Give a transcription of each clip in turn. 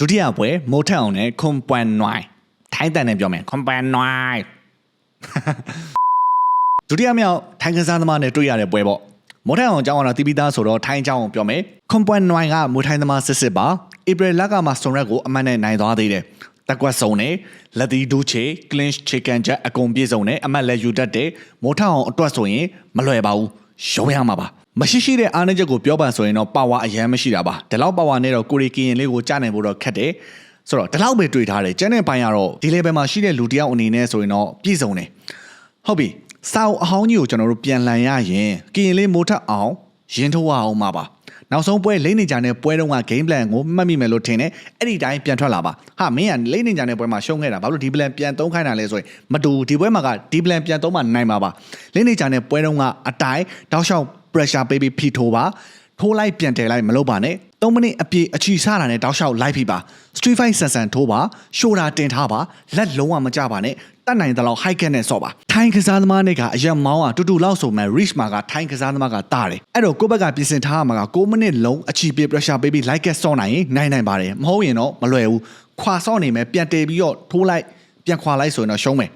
ဒုတိယပွဲမိုးထက်အောင်နဲ့ခွန်ပွမ်နွိုင်ထိုင်းတန်နဲ့ပြောမယ်ခွန်ပွမ်နွိုင်ဒုတိယမြောက်ထိုင်းကစားသမားနဲ့တွေ့ရတဲ့ပွဲပေါ့မိုးထက်အောင်အကြောင်းကတော့တီးပြီးသားဆိုတော့ထိုင်းအကြောင်းကိုပြောမယ်ခွန်ပွမ်နွိုင်ကမိုးထိုင်းသမားစစ်စစ်ပါဧပြီလကမှစုံရက်ကိုအမှန်နဲ့နိုင်သွားသေးတယ်တက်ကွက်စုံနဲ့လက်သီးဒူးချေ clinch chicken jet အကုန်ပြည့်စုံနဲ့အမတ်လည်းယူတတ်တယ်မိုးထက်အောင်အတွက်ဆိုရင်မလွယ်ပါဘူး ရုံးရမှာပါမရှိရှိတဲ့အားနည်းချက်ကိုပြောပန်ဆိုရင်တော့ပါဝါအရန်မရှိတာပါဒီလောက်ပါဝါနဲ့တော့ကိုရီကီရင်လေးကိုကြားနိုင်ဖို့တော့ခက်တယ်ဆိုတော့ဒီလောက်ပဲတွေ့ထားတယ်ကျန်တဲ့ပိုင်းကတော့ဒီ level မှာရှိတဲ့လူတယောက်အနေနဲ့ဆိုရင်တော့ပြည့်စုံတယ်ဟုတ်ပြီစာအုပ်အဟောင်းကြီးကိုကျွန်တော်တို့ပြန်လှန်ရရင်ကရင်လေးမိုးထက်အောင် ရင်ထုတ်ရအောင်မှာပါနောက်ဆုံးပွဲလိမ့်နေကြတဲ့ပွဲတုန်းက game plan ကိုမှတ်မိမယ်လို့ထင်တယ်အဲ့ဒီတိုင်းပြန်ထွက်လာပါဟာမင်းကလိမ့်နေကြတဲ့ပွဲမှာရှုံးခဲ့တာဘာလို့ဒီ plan ပြန်သုံးခိုင်းတာလဲဆိုရင်မတူဒီပွဲမှာကဒီ plan ပြန်သုံးမှနိုင်မှာပါလိမ့်နေကြတဲ့ပွဲတုန်းကအတိုင်းတောက်လျှောက် pressure ပေးပြီးဖိထိုးပါ ထိုးလိုက်ပြန်တယ်လိုက်မလုပ်ပါနဲ့3မိနစ်အပြည့်အချီစတာနဲ့တောက်လျှောက်လိုက်ဖိပါ street fight ဆန်ဆန်ထိုးပါရှိုးတာတင်ထားပါလက်လုံးဝမကြပါနဲ့တတ်နိုင်တဲ့လောက် high cat နဲ့ဆော့ပါထိုင်းကစားသမားတွေကအရက်မောင်းอ่ะတူတူလောက်ဆိုမဲ့ reach မှာကထိုင်းကစားသမားကတားတယ်အဲ့တော့ကိုယ့်ဘက်ကပြင်ဆင်ထားရမှာက6မိနစ်လုံးအချီပေး pressure ပေးပြီး like cat ဆော့နိုင်ရင်နိုင်နိုင်ပါတယ်မဟုတ်ရင်တော့မလွယ်ဘူးခွာဆော့နေမယ်ပြန်တေပြီးတော့ထိုးလိုက်ပြန်ခွာလိုက်ဆိုရင်တော့ရှုံးမယ်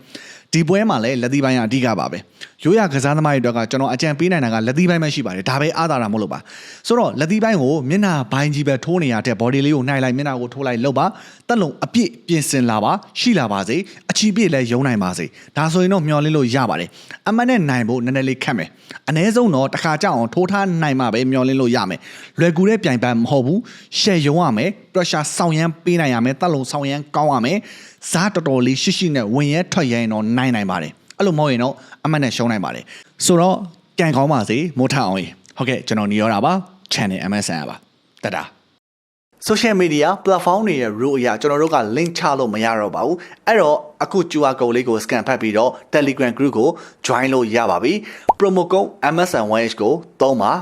ဒီပွဲမှာလည်းလက်သီးပိုင်းကအဓိကပါပဲရိုးရကစားသမားတွေအတွက်ကကျွန်တော်အကြံပေးနိုင်တာကလက်သီးပိုင်းပဲရှိပါတယ်ဒါပဲအားသာတာမဟုတ်လို့ပါဆိုတော့လက်သီးပိုင်းကိုမျက်နှာပိုင်းကြီးပဲထိုးနေရတဲ့ body လေးကိုနှိုက်လိုက်မျက်နှာကိုထိုးလိုက်လုပ်ပါတက်လုံအပြည့်ပြင်ဆင်လာပါရှိလာပါစေအချီပြည့်လည်းယုံနိုင်ပါစေဒါဆိုရင်တော့မျောလင်းလို့ရပါတယ်အမှန်နဲ့နိုင်ဖို့နည်းနည်းလေးခက်မယ်အ ਨੇ ဆုံးတော့တစ်ခါကြောက်အောင်ထိုးထားနိုင်မှပဲမျောလင်းလို့ရမယ်လွယ်ကူတဲ့ပြိုင်ပန်းမဟုတ်ဘူးရှယ်ယုံရမယ် pressure ဆောင်ရမ်းပေးနိုင်ရမယ်တက်လုံဆောင်ရမ်းကောင်းရမယ်ဇာတ်တော်တော်လေးရှိရှိနဲ့ဝင်ရဲထွက်ရဲရင်တော့နိုင်နိုင်ပါတယ်အဲ့လိုမဟုတ်ရင်တော့အမှန်နဲ့ရှုံးနိုင်ပါတယ်ဆိုတော့ကြံကောင်းပါစေမိုးထအောင်ရေဟုတ်ကဲ့ကျွန်တော်နေရတာပါ channel MSN ပါတတာ social media platform တွေရဲ့ rule အရကျွန်တော်တို့က link ချလို့မရတော့ပါဘူးအဲ့တော့အခု QR code လေးကို scan ဖတ်ပြီးတော့ Telegram group ကို join လို့ရပါပြီ promo code MSN1H ကိုသုံးပါ